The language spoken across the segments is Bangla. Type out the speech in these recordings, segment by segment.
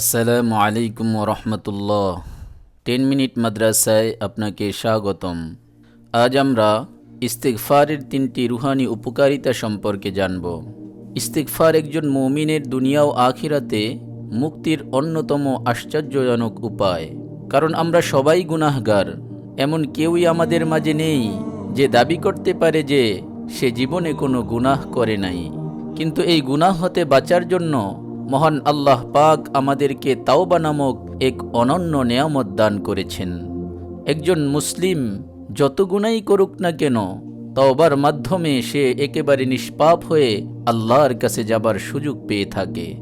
আসসালামু আলাইকুম রহমতুল্লাহ টেন মিনিট মাদ্রাসায় আপনাকে স্বাগতম। আজ আমরা ইস্তেকফারের তিনটি রুহানি উপকারিতা সম্পর্কে জানব। ইস্তেকফার একজন মৌমিনের দুনিয়া ও আখিরাতে মুক্তির অন্যতম আশ্চর্যজনক উপায়। কারণ আমরা সবাই গুনাহগার, এমন কেউই আমাদের মাঝে নেই যে দাবি করতে পারে যে সে জীবনে কোনো গুনাহ করে নাই। কিন্তু এই গুনাহ হতে বাঁচার জন্য মহান আল্লাহ পাক আমাদেরকে তাওবা নামক এক অনন্য নেয়ামত দান করেছেন। একজন মুসলিম যত গুণাই করুক না কেন, তওবার মাধ্যমে সে একেবারে নিষ্পাপ হয়ে আল্লাহর কাছে যাবার সুযোগ পেয়ে থাকে।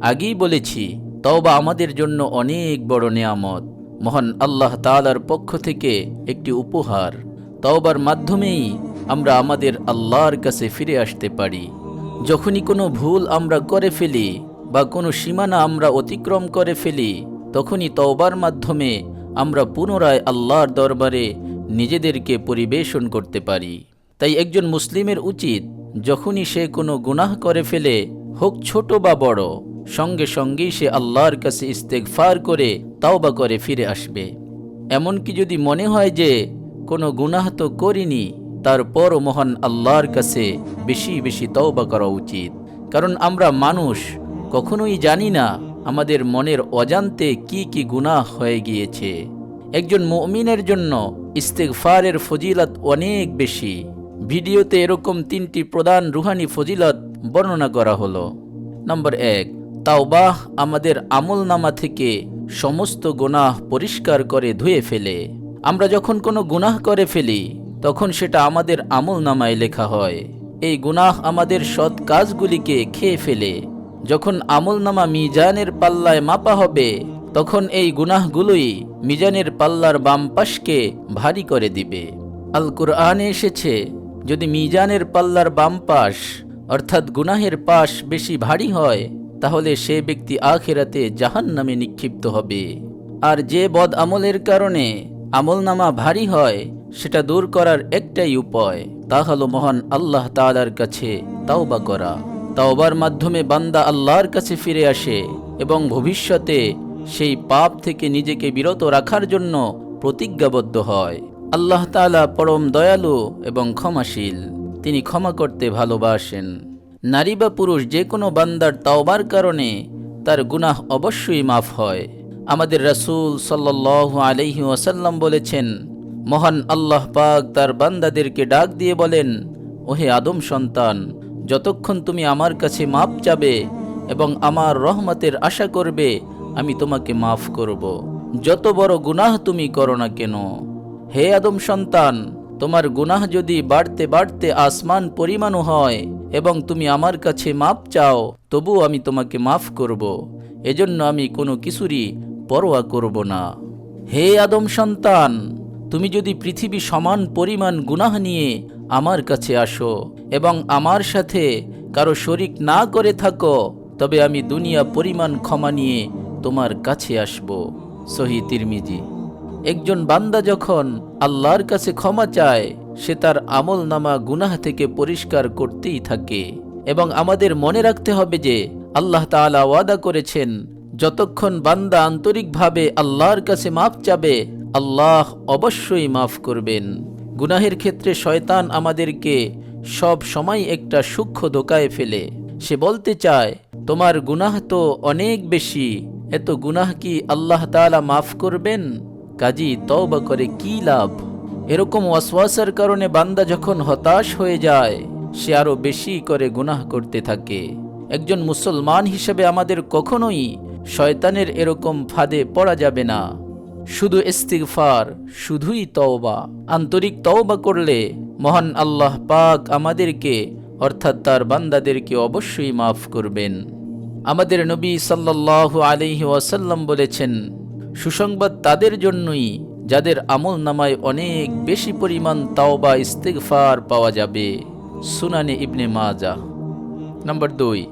আগেই বলেছি, তওবা আমাদের জন্য অনেক বড় নেয়ামত। মহান আল্লাহ তাআলার পক্ষ থেকে একটি উপহার। তওবার মাধ্যমেই আমরা আমাদের আল্লাহর কাছে ফিরে আসতে পারি। যখনই কোনো ভুল আমরা করে ফেলি বা কোনো সীমানা আমরা অতিক্রম করে ফেলি, তখনই তওবার মাধ্যমে আমরা পুনরায় আল্লাহর দরবারে নিজেদেরকে পরিবেশন করতে পারি। তাই একজন মুসলিমের উচিত যখনই সে কোনো গুনাহ করে ফেলে, হোক ছোট বা বড়, সঙ্গে সঙ্গেই সে আল্লাহর কাছে ইস্তেগফার করে তাওবা করে ফিরে আসবে। এমনকি যদি মনে হয় যে কোনো গুনাহ তো করিনি, তারপরও মহান আল্লাহর কাছে বেশি বেশি তওবা করা উচিত। কারণ আমরা মানুষ কখনোই জানি না আমাদের মনের অজান্তে কি কি গুনাহ হয়ে গিয়েছে। একজন মুমিনের জন্য ইস্তেগফারের ফজিলত অনেক বেশি। ভিডিওতে এরকম তিনটি প্রধান রুহানি ফজিলত বর্ণনা করা হলো। নম্বর এক, তাওবাহ আমাদের আমল নামা থেকে সমস্ত গুনাহ পরিষ্কার করে ধুয়ে ফেলে। আমরা যখন কোনো গুনাহ করে ফেলি, তখন সেটা আমাদের আমল নামায় লেখা হয়। এই গুনাহ আমাদের সৎ কাজগুলিকে খেয়ে ফেলে। যখন আমল নামা মিজানের পাল্লায় মাপা হবে, তখন এই গুনাহগুলোই মিজানের পাল্লার বাম পাশকে ভারী করে দিবে। আল কুরআনে এসেছে, যদি মিজানের পাল্লার বাম পাশ, অর্থাৎ গুনাহের পাশ বেশি ভারী হয়, তাহলে সে ব্যক্তি আখেরাতে জাহান নামে নিক্ষিপ্ত হবে। আর যে বদ আমলের কারণে আমল নামা ভারী হয়, সেটা দূর করার একটাই উপায়, তা হলো মহান আল্লাহ তালার কাছে তাওবা করা। তাওবার মাধ্যমে বান্দা আল্লাহর কাছে ফিরে আসে এবং ভবিষ্যতে সেই পাপ থেকে নিজেকে বিরত রাখার জন্য প্রতিজ্ঞাবদ্ধ হয়। আল্লাহ তাআলা পরম দয়ালু এবং ক্ষমাশীল, তিনি ক্ষমা করতে ভালোবাসেন। নারী বা পুরুষ যে কোনো বান্দার তাওবার কারণে তার গুনাহ অবশ্যই মাফ হয়। আমাদের রাসূল সাল্লাল্লাহু আলাইহি ওয়াসাল্লাম বলেছেন, মহান আল্লাহ পাক তার বান্দাদেরকে ডাক দিয়ে বলেন, ওহে আদম সন্তান যতক্ষণ তুমি আমার কাছে মাপ চাবে এবং আমার রহমতের আশা করবে, আমি তোমাকে মাফ করব। যত বড় গুনাহ তুমি করো না কেন? হে আদম সন্তান, তোমার গুনাহ যদি বাড়তে বাড়তে আসমান পরিমাণও হয় এবং তুমি আমার কাছে মাপ চাও তবু আমি তোমাকে মাফ করব। এজন্য আমি কোনো কিছুরই পরোয়া করব না। হে আদম সন্তান, তুমি যদি পৃথিবী সমান পরিমাণ গুনাহ নিয়ে আমার কাছে আসো এবং আমার সাথে কারও শরিক না করে থাকো, তবে আমি দুনিয়া পরিমাণ ক্ষমা নিয়ে তোমার কাছে আসব। সহি তিরমিজি। একজন বান্দা যখন আল্লাহর কাছে ক্ষমা চায়, সে তার আমল নামা গুনাহ থেকে পরিষ্কার করতেই থাকে এবং আমাদের মনে রাখতে হবে যে, আল্লাহ তাআলা ওয়াদা করেছেন, যতক্ষণ বান্দা আন্তরিকভাবে আল্লাহর কাছে মাফ চাবে, আল্লাহ অবশ্যই মাফ করবেন। গুনাহের ক্ষেত্রে শয়তান আমাদেরকে সব সময় একটা সূক্ষ্ম ধোকায় ফেলে। সে বলতে চায়, তোমার গুনাহ তো অনেক বেশি, এত গুনাহ কি আল্লাহ তাআলা মাফ করবেন? কাজী তওবা করে কি লাভ? এরকম ওয়াসওয়াসার কারণে বান্দা যখন হতাশ হয়ে যায়, সে আরও বেশি করে গুনাহ করতে থাকে। একজন মুসলমান হিসেবে আমাদের কখনোই শয়তানের এরকম ফাঁদে পড়া যাবে না। শুধু ইস্তিগফার, শুধুই তওবা। আন্তরিক তওবা করলে মহান আল্লাহ পাক আমাদেরকে, অর্থাৎ তার বান্দাদেরকে অবশ্যই মাফ করবেন। আমাদের নবী সাল্লাল্লাহু আলাইহি ওয়াসাল্লাম বলেছেন, সুসংবাদ তাদের জন্যই যাদের আমল নামায় অনেক বেশি পরিমাণ তাওবা, ইস্তেগফার পাওয়া যাবে। সুনানে ইবনে মাজা নম্বর দুই,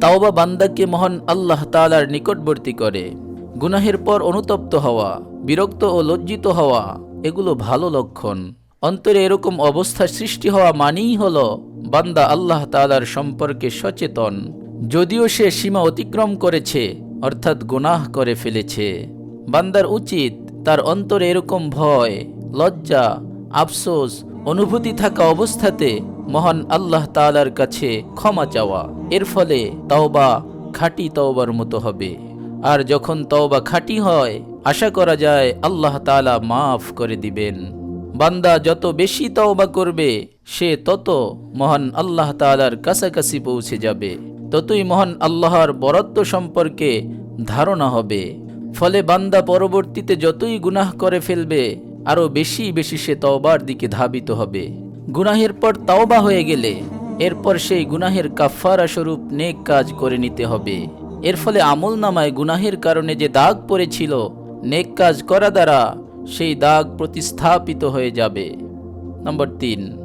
তাওবা বান্দাকে মহান আল্লাহ তালার নিকটবর্তী করে। গুনাহের পর অনুতপ্ত হওয়া, বিরক্ত ও লজ্জিত হওয়া, এগুলো ভালো লক্ষণ। অন্তরে এরকম অবস্থা সৃষ্টি হওয়া মানেই হল, বান্দা আল্লাহ তালার সম্পর্কে সচেতন। যদিও সে সীমা অতিক্রম করেছে, অর্থাৎ গুনাহ করে ফেলেছে। বান্দার উচিত তার অন্তরে এরকম ভয়, লজ্জা, আফসোস, অনুভূতি থাকা অবস্থাতে মহান আল্লাহ তালার কাছে ক্ষমা চাওয়া। এর ফলে তাওবা, খাঁটি তওবার মতো হবে। আর যখন তওবা খাঁটি হয়, আশা করা যায় আল্লাহ তাআলা মাফ করে দিবেন। বান্দা যত বেশি তওবা করবে, সে তত মহান আল্লাহ তাআলার কাছাকাছি পৌঁছে যাবে। ততই মহান আল্লাহর বরত্ব সম্পর্কে ধারণা হবে। ফলে বান্দা পরবর্তীতে যতই গুনাহ করে ফেলবে, আরও বেশি বেশি সে তওবার দিকে ধাবিত হবে। গুনাহের পর তাওবা হয়ে গেলে, এরপর সেই গুনাহের কাফারা স্বরূপ নেক কাজ করে নিতে হবে। এর ফলে আমল নামায় গুনাহের কারণে যে দাগ পড়েছিল, নেক কাজ করা দ্বারা সেই দাগ প্রতিস্থাপিত হয়ে যাবে। নম্বর তিন,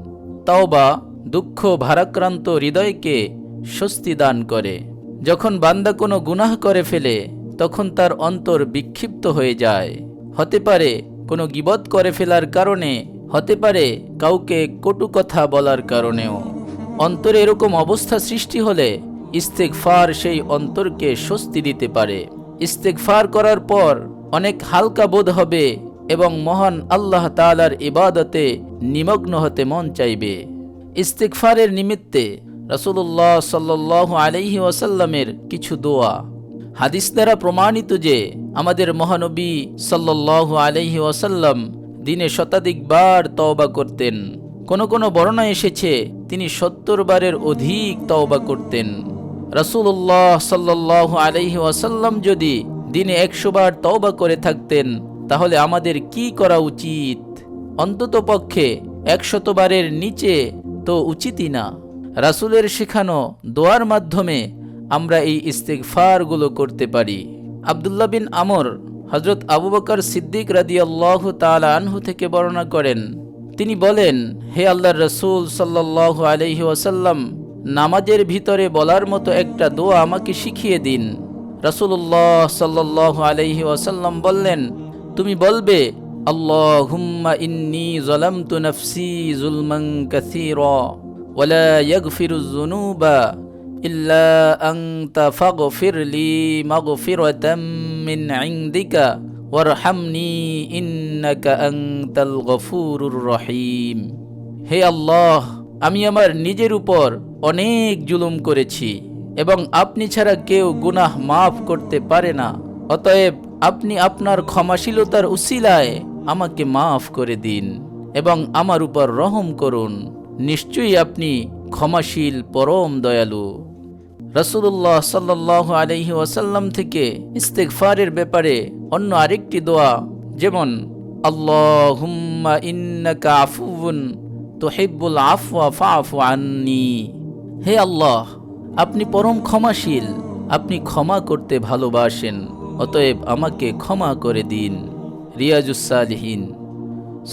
তাওবা দুঃখ ভারাক্রান্ত হৃদয়কে স্বস্তি দান করে। যখন বান্দা কোনো গুনাহ করে ফেলে, তখন তার অন্তর বিক্ষিপ্ত হয়ে যায়। হতে পারে কোনো গিবত করে ফেলার কারণে, হতে পারে কাউকে কটু কথা বলার কারণেও। অন্তরে এরকম অবস্থা সৃষ্টি হলে ইস্তেকফার সেই অন্তরকে স্বস্তি দিতে পারে। ইস্তেকফার করার পর অনেক হালকা বোধ হবে এবং মহান আল্লাহ তালার ইবাদতে নিমগ্ন হতে মন চাইবে। ইস্তেকফারের নিমিত্তে রসুল্লাহ সাল্লাহ আলহি ওয়াসাল্লামের কিছু দোয়া। হাদিস দ্বারা প্রমাণিত যে আমাদের মহানবী সাল্লাহ আলহি ওয়াসাল্লাম দিনে শতাধিকবার তওবা করতেন। কোন কোন বর্ণনা এসেছে, তিনি সত্তর বারের অধিক তওবা করতেন। রসুল্লাহ সাল্লাহ আলহি ওয়াসাল্লাম যদি দিনে একশো বার তওবা করে থাকতেন, তাহলে আমাদের কি করা উচিত? অন্তত পক্ষে একশতবারের নিচে তো উচিতই না। রাসুলের শেখানো দোয়ার মাধ্যমে আমরা এই ইস্তেকফারগুলো করতে পারি। আবদুল্লাহ বিন আমর হজরত আবু বকর সিদ্দিক রাদিয়াল্লাহ তালা আনহু থেকে বর্ণনা করেন। তিনি বলেন, হে আল্লাহর রসুল সাল্লাহ আলহি ওয়াসাল্লাম নামাজের ভিতরে বলার মতো একটা দোয়া আমাকে শিখিয়ে দিন। রসুল্লাহ সাল্লাহ আলহি ওয়াসাল্লাম বললেন, তুমি বলবে, আল্লাহুম্মা ইন্নি নফসি যুনুবা ইল্লা রহিম। হে আল্লাহ, আমি আমার নিজের উপর অনেক জুলুম করেছি এবং আপনি ছাড়া কেউ গুনাহ মাফ করতে পারে না। অতএব আপনি আপনার ক্ষমাশীলতার উসিলায় আমাকে মাফ করে দিন এবং আমার উপর রহম করুন। নিশ্চয়ই আপনি ক্ষমাশীল, পরম দয়ালু। রসুল্লাহ সাল্লাহ আলহি ওয়াসাল্লাম থেকে ইস্তেকফারের ব্যাপারে অন্য আরেকটি দোয়া, যেমন আল্লাহ আল্লাহুম্মা ইন্নাকা আফুন তোহিব্বুল আফওয়া ফাফু আন্নি। হে আল্লাহ, আপনি পরম ক্ষমাশীল, আপনি ক্ষমা করতে ভালোবাসেন, অতএব আমাকে ক্ষমা করে দিন। রিয়াজুসালহীন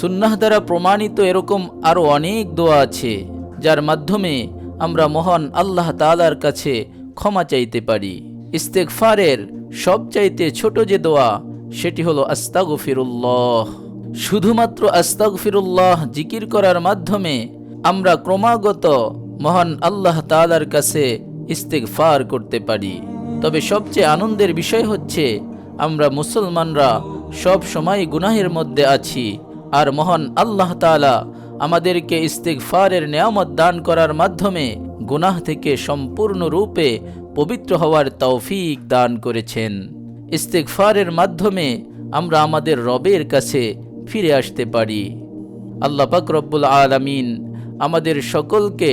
সুন্নাহ দ্বারা প্রমাণিত এরকম আরও অনেক দোয়া আছে, যার মাধ্যমে আমরা মহান আল্লাহ তালার কাছে ক্ষমা চাইতে পারি। ইস্তেকফারের সবচাইতে ছোট যে দোয়া, সেটি হলো আস্তাগফিরুল্লাহ। শুধুমাত্র আস্তাগফিরুল্লাহ জিকির করার মাধ্যমে আমরা ক্রমাগত মহান আল্লাহ তালার কাছে ইস্তেকফার করতে পারি। তবে সবচেয়ে আনন্দের বিষয় হচ্ছে, আমরা মুসলমানরা সব সময় গুনাহের মধ্যে আছি। আর মহান আল্লাহ তালা আমাদেরকে ইস্তেকফারের নেয়ামত দান করার মাধ্যমে গুনাহ থেকে সম্পূর্ণরূপে পবিত্র হওয়ার তৌফিক দান করেছেন। ইস্তেকফারের মাধ্যমে আমরা আমাদের রবের কাছে ফিরে আসতে পারি। আল্লাহ পাক আলামিন আমাদের সকলকে